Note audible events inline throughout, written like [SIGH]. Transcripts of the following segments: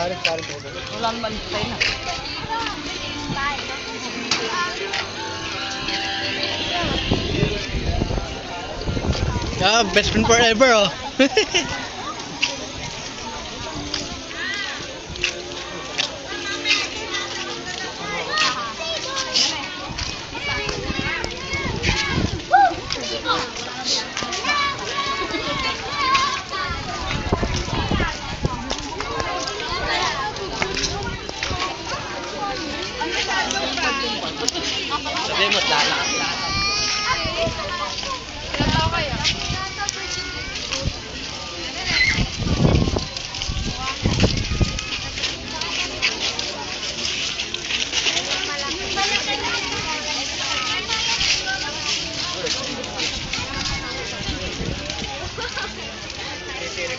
Wala naman tayo na. Ah, best friend forever, oh. [LAUGHS]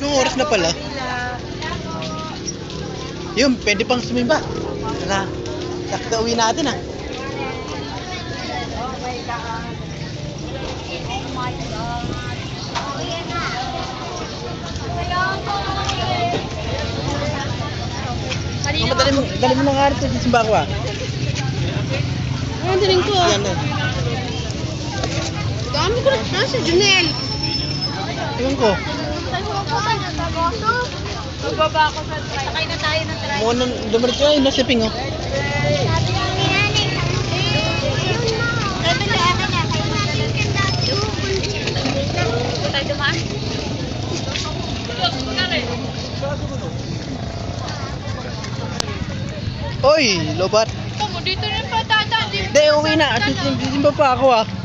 Anong oras na pala? Yun, pwede pang sumimba. Tara, sakta uwi natin ah. Mama, dali mo, dali mo ng arte sa simba ko ah. Ano din ko? Yan na. Dami ko na. Nasa Junel. Tingnan ko. Magbaba ako sa try. Sakay na tayo ng try. Mukha nang dumiretso ay nasa ping oh. Oy, lobat. Ito mo, dito rin pa tata. Hindi, uwi na. Sisimba pa ako ah.